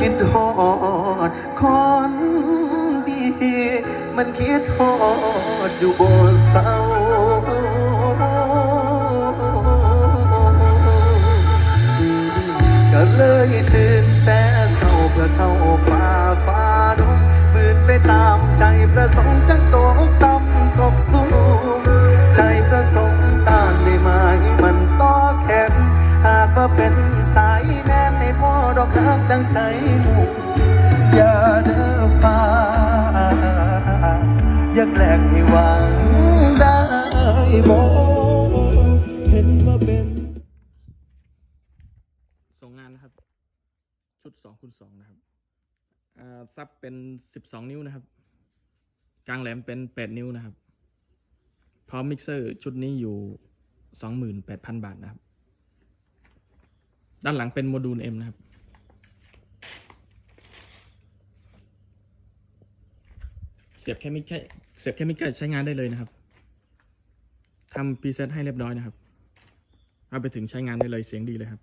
คิดหอดคนดี มันคิดหอดอยู่บนเสาก็เลยตื่นแต่เศร้าเพื่อเขา พ่อดอกฮักดังใจมู่อย่าเด้อฟ้า อยากแลกให้หวังได้บ่เห็นว่าเป็นส่งงานนะครับ ชุดสองคูณสองนะครับซับเป็นสิบสองนิ้วนะครับ กลางแหลมเป็นแปดนิ้วนะครับ พร้อมมิกเซอร์ชุดนี้อยู่สองหมื่นแปดพันบาทนะครับ ด้านหลังเป็นโมดูล M นะครับ เสียบแค่มิกแค่เสียบแค่ไม่เกใใช้งานได้เลยนะครับทำพรีเซตให้เรียบร้อยนะครับ เอาไปถึงใช้งานได้เลยเสียงดีเลยครับ